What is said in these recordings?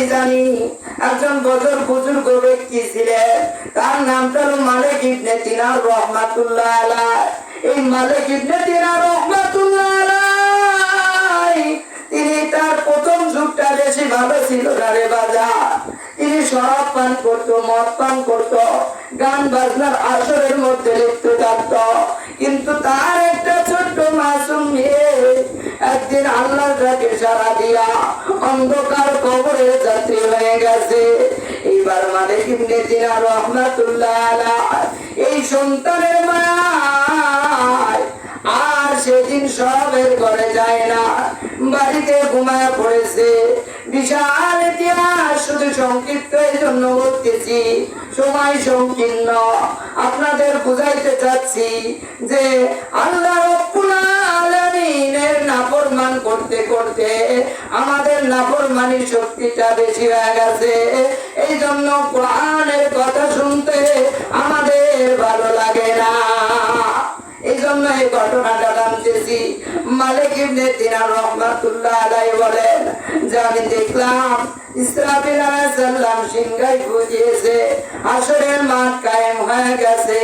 সবাই জানি একজন বছর বুজুর্গ ব্যক্তি ছিলেন। তার নামটা হলো মালিক ইবনে তিনার রহমাতুল্লাহ আলাই এই মালিক ইবনে তিনার রহমাতুল্লাহ আলাই তিনি তার প্রথম যুগটা বেশি ভালো ছিল রে বাজার তিনি শরাব পান করতো, মদ পান করতো, গান বাজনার আসরের মধ্যে লিপ্ত থাকত। কিন্তু তার একটা ছোট্ট মাসুম মেয়ে একদিন আল্লাহর ডাকে সারা দিয়া অন্ধকার কবরে যাত্রী হয়ে গেছে। এইবার মালিক ইবনে দিনা রহমাতুল্লাহ আলাইহ এই সন্তানের মায় আর সেদিন সবের যায় না। বাড়িতে ঘুমায় পড়েছে। বিশাল ইতিহাস, শুধু সংক্ষিপ্ত এই জন্য বলতেছি, সময় সংকীর্ণ। আপনাদের বুঝাইতে চাচ্ছি যে আল্লাহ রব্বুল আলামিনের নাফরমান করতে করতে, আমাদের নাফরমানির শক্তিটা বেশি হয়ে গেছে। এই জন্য কোরআনের কথা শুনতে আমাদের ভালো লাগে না। এই জন্য এই ঘটনাটা জানতেছি। মালিক ইবনে দিনার রহমাতুল্লাহ আলাইহি বলেন, যে আমি দেখলাম ইসরাফিল আলাইহিস সিংহাই বুঝিয়েছে হাসরের মাঠ কায়েম হয়ে গেছে।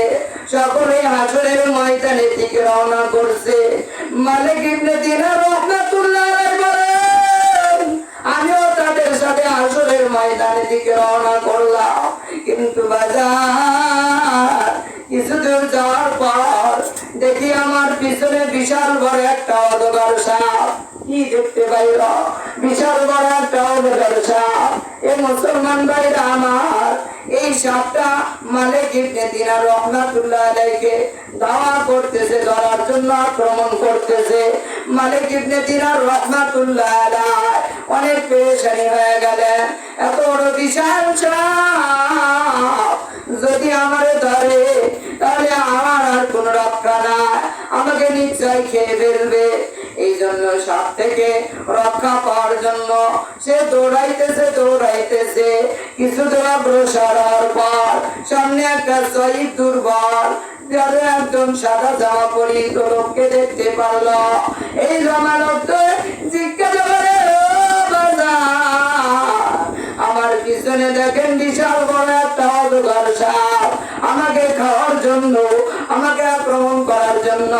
সকলে হাসরের ময়দানের দিকে রওনা করছে। মালিক ইবনে দিনার আমিও তাদের সাথে ময়দানের দিকে রওনা করলাম। কিন্তু বাজার কিছুদূর যাওয়ার পর দেখি আমার পিছনে বিশাল বড় একটা অধকার সাপ। কি দেখতে পাইল বিশাল বড় একটা অধকার সাপ। এ মুসলমান ভাইরা আমার, এই সাপটা মালিক ইবনে দিনার রহমাতুল্লাহ আলাইকে দাওয়া করতেছে, ধরার জন্য আক্রমণ করতেছে। মালিক ইবনে দিনার রহমাতুল্লাহ আলাই অনেক পেরেশানি হয়ে গেলেন। এত বড় বিশাল নিশ্চয় খেয়ে ফেলবে। এই জন্য সাপ থেকে রক্ষা পাওয়ার জন্য সে দৌড়াইতেছে দৌড়াইতেছে। কিছু অগ্রসর হওয়ার পর সামনে একটা শহীদ দুর্বল। একজন সাদা জামা পরিহিত লোককে দেখতে পারল। এই জামা লোকটা জিজ্ঞাসা করে আমার পিছনে দেখেন বিশাল বড় একটা অজগর সাপ আমাকে খাওয়ার জন্য আমাকে আক্রমণ করার জন্য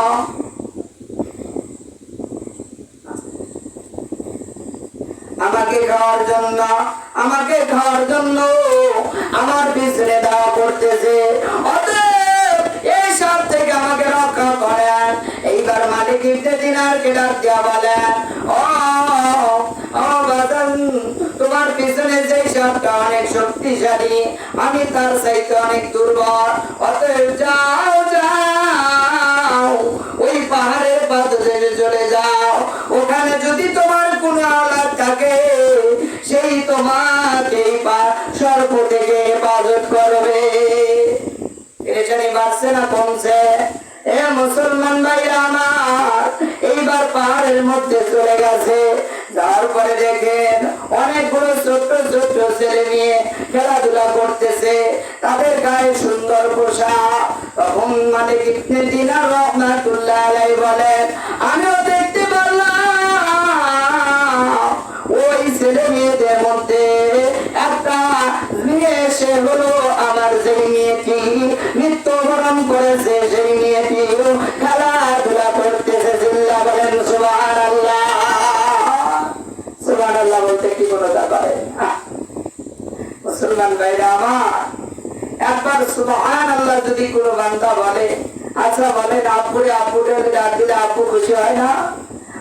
আমাকে খাওয়ার জন্য, আমাকে খাওয়ার জন্য আমার পিছনে দেওয়া করতেছে। থেকে আমাকে রক্ষা করেন। এইবার মালিক ইবনে দিয়া বলেন, ও তোমার পিছনে যে অনেক শক্তিশালী, আমি তার চাইতে অনেক দুর্বল। অতএব যাও পাহাড়ের মধ্যে চলে গেছে। যাওয়ার পরে দেখেন অনেকগুলো ছোট্ট ছোট্ট ছেলে মেয়ে খেলাধুলা করতেছে। তাদের গায়ে সুন্দর পোশাক। তখন মানে বলেন, আমিও দেখতে পারলাম। ওই ছেলে মেয়েদের মধ্যে একটা মেয়ে, সে হলো আমার যে মেয়েটি। মৃত্যুবরণ করেছে। আমার? একবার আল্লাহ যদি কোনো বান্দা বলে আচ্ছা আব্বুরে বলে, ডাক দিলে আব্বু খুশি হয় না?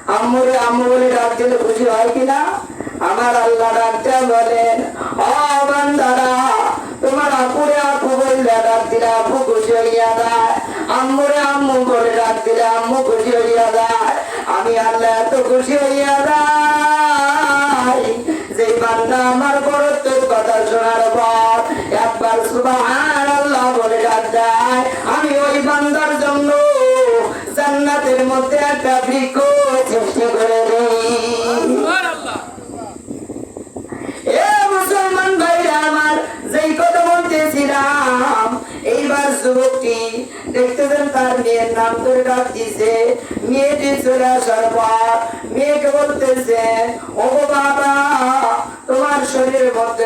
আম্মুরে আম্মু বলে ডাক দিলে খুশি হয় কিনা আমার আল্লাহ ডাকতে বলেন, ও বান্দারা, তোমার আপুরে আপু বললে ডাক দিলে আপু খুশি হইয়া যায়। আম্মুরে আম্মু বলে ডাক দিলে আম্মু খুশি হইয়া যায়। আমি আল্লাহ এত খুশি হইয়া যাই। যে বান্দা আমার বড়ত্বের কথা শোনার একবার বলে ডাক দেয়। আমি ওই বান্দার জন্য জান্নাতের মধ্যে একটা বৃক্ষ সৃষ্টি করে দিই। এ মুসলমান ভাইরা আমার যেই কথা বলতেছিলাম এইবার যুবকটি দেখতেছেন তার মেয়ের নাম করে ডাক দিছে মেয়েটি চলে আসার পর মেয়েকে বলতেছে ও বাবা তোমার শরীরের মধ্যে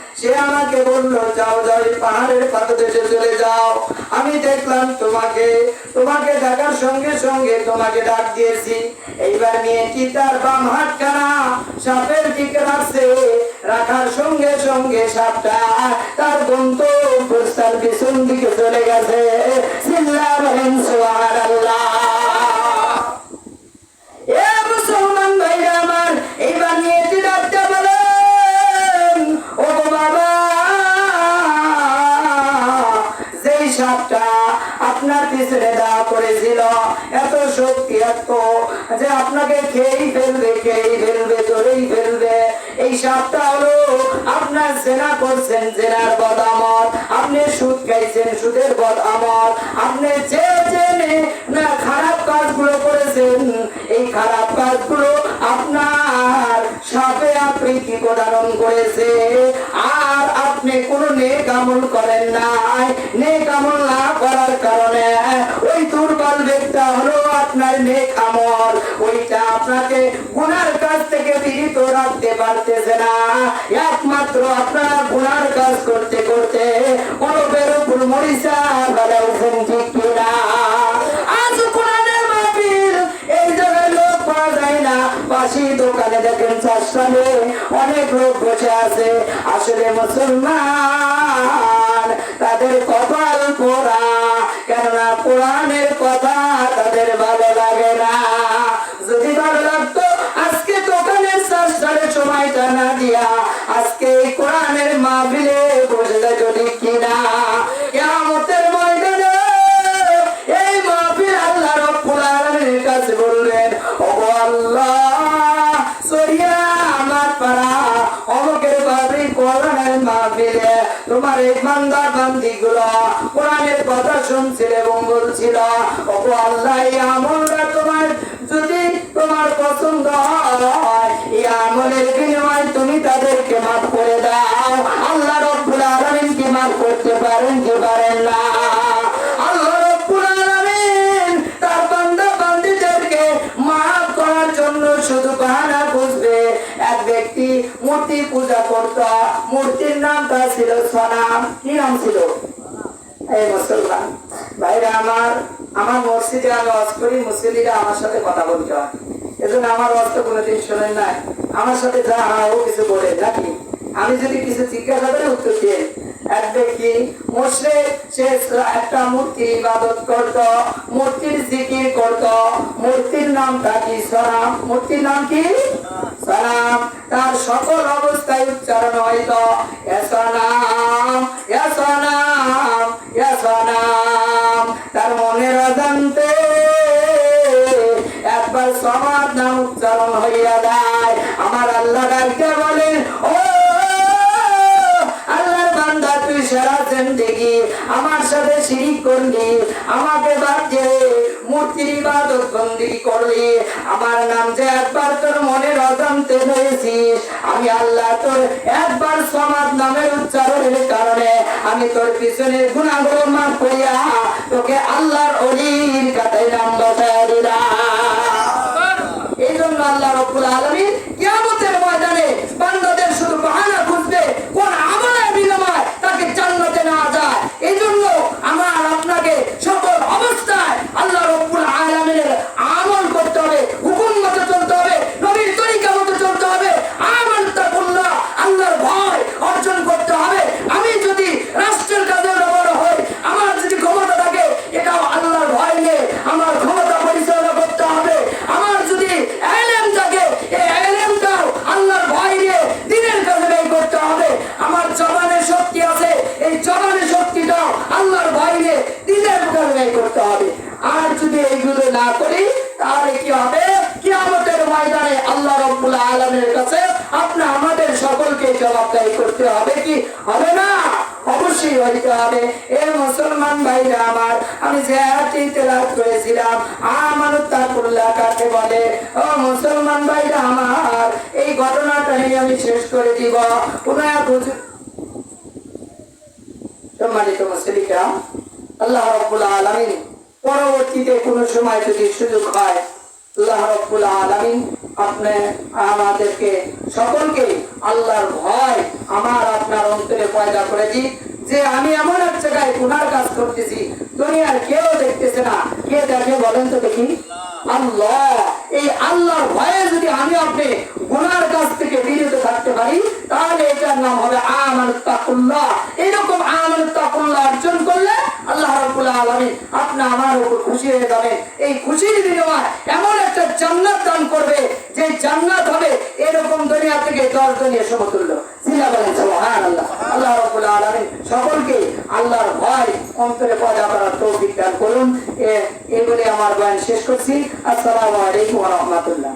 সে আমাকে বলল, যাও যাও পাহাড়ের পাদদেশে চলে যাও। আমি দেখলাম তোমাকে তোমাকে দেখার সঙ্গে সঙ্গে তোমাকে ডাক দিয়েছি। এইবার মেয়েটি তার বাম হাতখানা সাপের দিকে রাখছে রাখার সঙ্গে সঙ্গে সাপটা তার গন্তব্য তার পিছন দিকে চলে গেছে। চিল্লা বলেন সুবহানাল্লাহ পিছনে দাঁড়া করেছিল। এত শক্তি এত যে আপনাকে খেয়েই ফেলবে খেয়েই ফেলবে, ধরেই ফেলবে। এই সাপটা হলো আপনার সেনা করছেন জেনার বদ আমল। আপনি সুদ খাইছেন, সুদের বদ আমল। আপনি যে জেনে না খারাপ কাজগুলো করেছেন, এই খারাপ কাজগুলো আপনার সাপে আকৃতি প্রদান করেছে? আর আপনি কোনো নেক আমল করেন নাই। নেক আমল না করার কারণে ওই দুর্বল ব্যক্তি হলো আপনার নেক আমল। ওইটা আপনাকে গুনার কাছ থেকে বিরত রাখতে পারতেছে না। একমাত্র আপনার গুনার কাজ করতে করতে কলবের উপর মরিচা ফেলাইছেন ঠিক কিনা না পাশি দোকানে দেখেন চাষালে অনেক লোক বসে আছে। আসলে মুসলমান, তাদের কপাল পোড়া। কেননা কোরআনের কথা তাদের ভালো লাগে না। যদি ভালো লাগতো, আজকে দোকানের চাষালে সময়টা না দিয়া আজকে কোরআনের মাহফিলে মাহফিলে তোমার এই বান্দা বান্দি গুলো কোরআনের কথা শুনছিল এবং বলছিল ওগো আল্লাহ আমলটা তোমার, যদি তোমার পছন্দ হয় মূর্তির ছিল সনাম, কি নাম ছিল? এই মুসলমান। ভাইরা আমার আমার মসজিদে আমি করি মুসলিরা আমার সাথে কথা বলতে হয়। এজন্য আমার কোনোদিন শোনেন নাই। আমার সাথে যা ও কিছু বলে, নাকি? আমি যদি কিছু জিজ্ঞাসা করে, উত্তর দিয়ে এক ব্যক্তি, মুসলিম, সে একটা মূর্তি ইবাদত করত, মূর্তির জিকির করত, মূর্তির নাম কি সনাম? মূর্তির নাম কি? সালাম। তার সকল অবস্থায় উচ্চারণ হইত তার মনের অজান্তে একবার সমাজ নাম উচ্চারণ হইয়া যায়। আমার আল্লাহ ডাকতে বলেন, ও আল্লাহর বান্দা, তুই সারা জিন্দেগি। আমার সাথে শিরিক করলি আমাকে বাদ দিয়ে মূর্তির ইবাদত বন্দি করলে আমার নাম যে একবার তোর মনের অজান্তে হয়েছিস আমি আল্লাহ তোর একবার সমাজ নামের উচ্চারণের কারণে আমি তোর পিছনের গুণাগুলো মাফ করিয়া আপনি আমাদের সকলকে জবাবদারি করতে হবে কি হবে না? অবশ্যই হইতে হবে। এ মুসলমান ভাইরা আমার, আমি যে আয়াতটি তেলাওয়াত করেছিলাম। কাকে বলে? ও মুসলমান ভাইরা আমার, এই ঘটনাটা নিয়ে আমি শেষ করে দিব। সম্মানিত মুসলিকরা আল্লাহ রব্বুল আলামিন পরবর্তীতে কোনো সময় যদি সুযোগ হয়, আল্লাহ রব্বুল আলামিন আপনি আমাদেরকে সকলকে আল্লাহর ভয় আমার আপনার অন্তরে পয়দা করে দিই যে আমি এমন এক জায়গায় গুনার কাজ করতেছি, দুনিয়ার কেউ দেখতেছে না। কে দেখে বলেন তো দেখি? আল্লাহ, এই আল্লাহর ভয়ে যদি আমি আপনি গুনার কাছ থেকে বিরত থাকতে পারি, তাহলে এটার নাম হবে আমানত তাকুল্লাহ এরকম আমানত তাকুল্লাহ অর্জন করলে আল্লাহ রাব্বুল আলামিন আপনি আমার উপর খুশি হয়ে যাবেন। এই খুশির বিনিময় এমন একটা জান্নাত দান করবে, যে জান্নাত হবে এরকম দুনিয়া থেকে দশ দুনিয়া সমতুল্য। জিলা আসসালামু আলাইকুম রাহমাতুল্লাহ।